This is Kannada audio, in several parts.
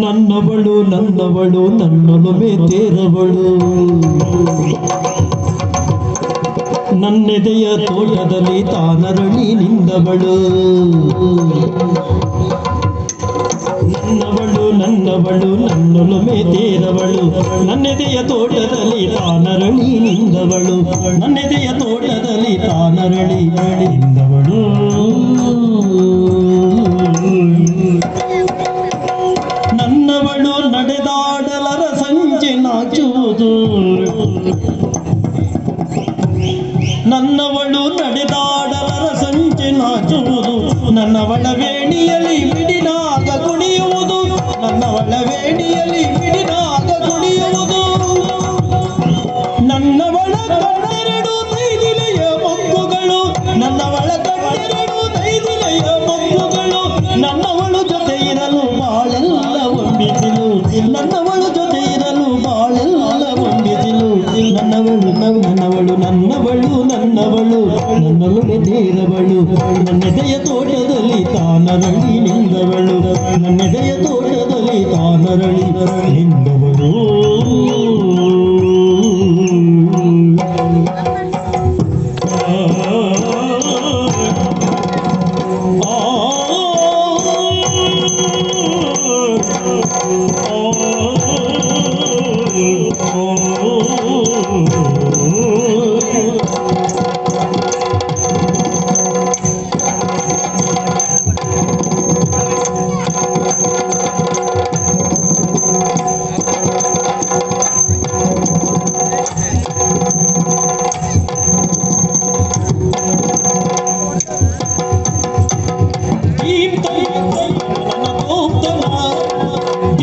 ನನ್ನವಳು ನನ್ನವಳು ನನ್ನೊಲುಮೆ ತೇರವಳು ನನ್ನೆದೆಯ ತೋಟದಲ್ಲಿ ತಾನರಳಿ ನಿಂದವಳು. ನನ್ನವಳು ನನ್ನವಳು ನನ್ನೊಲುಮೆ ತೇರವಳು ನನ್ನೆದೆಯ ತೋಟದಲ್ಲಿ ತಾನರಳಿ ನಿಂದವಳು. ನನ್ನೆದೆಯ ತೋಟದಲ್ಲಿ ತಾನರಳಿ ನನ್ನವಳು ನಡೆದಾಡಲರ ಸಂಜೆ ನಾಚುವುದು ನನ್ನವಳ ವೇಣಿಯಲ್ಲಿ ನನ್ನವಳು ನನ್ನಲು ತೀರವಳು ನನ್ನೆದೆಯ ತೋಟದಲ್ಲಿ ತಾನರಳಿ ನಿಂದವಳು. ನನ್ನೆದೆಯ ತೋಟದಲ್ಲಿ ತಾನರಳಿ ನಿಂದವಳು.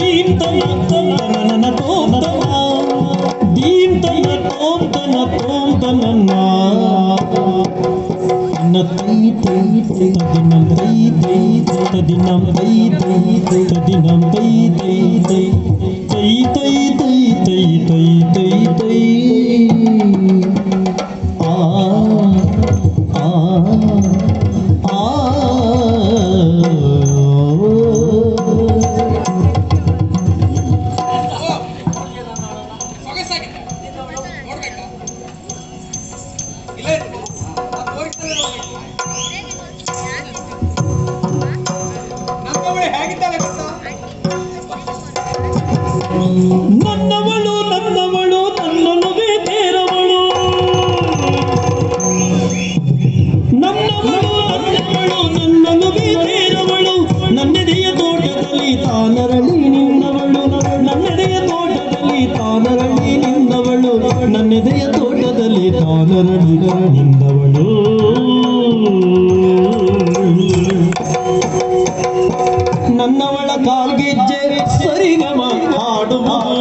Thank you. na ಹೇಗಿದ್ದಾಳೆ ಗೆಜ್ಜೆ ಸರಿಗಮ ಹಾಡುವುದು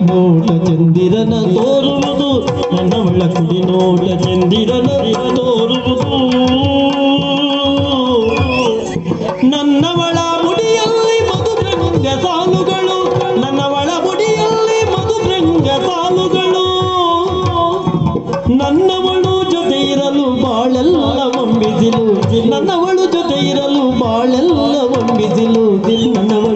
ನೋಟ ಚಂದಿರನ ತೋರುವುದು ನನ್ನವಳ ಕುಡಿ ನೋಟ ಚಂದಿರನ ತೋರುವುದು. ನನ್ನವಳ ಮುಡಿಯಲ್ಲಿ ಮಧುಭೃಂಗ ಸಾಲುಗಳು ನನ್ನವಳ ಮುಡಿಯಲ್ಲಿ ಮಧುಭೃಂಗ ಸಾಲುಗಳು. ನನ್ನವಳು ಜೊತೆ ಇರಲು ಬಾಳೆಲ್ಲ ಒಂಬಿಸಿಲು ನನ್ನವಳು ಜೊತೆ ಇರಲು ಬಾಳೆಲ್ಲ ಒಂಬಿಸಿಲು ನನ್ನವಳು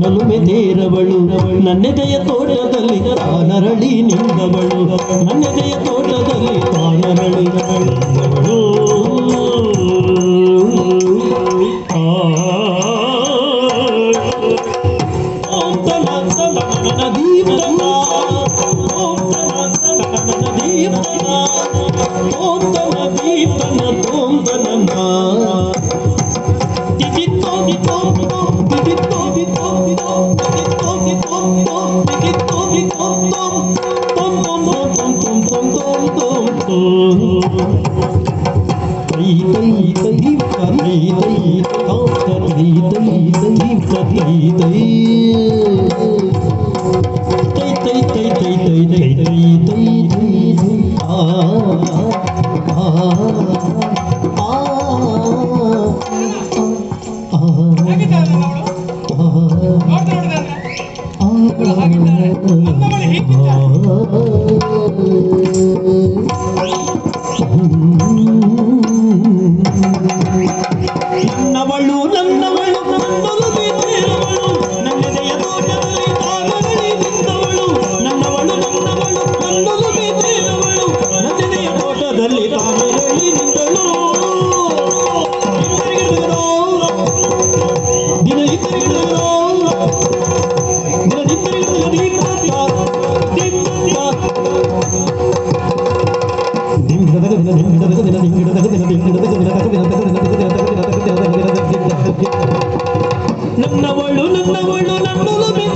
ನನ್ನಲು ತೇರವಳು ನನ್ನೆದೆಯ ತೋಟದಲ್ಲಿ ತಾನರಳಿ ನಿಂದವಳು. ನನ್ನೆದೆಯ ತೋಟದಲ್ಲಿ تھي تئي تئي تئي تئي تئي تئي تئي آ Hallelujah.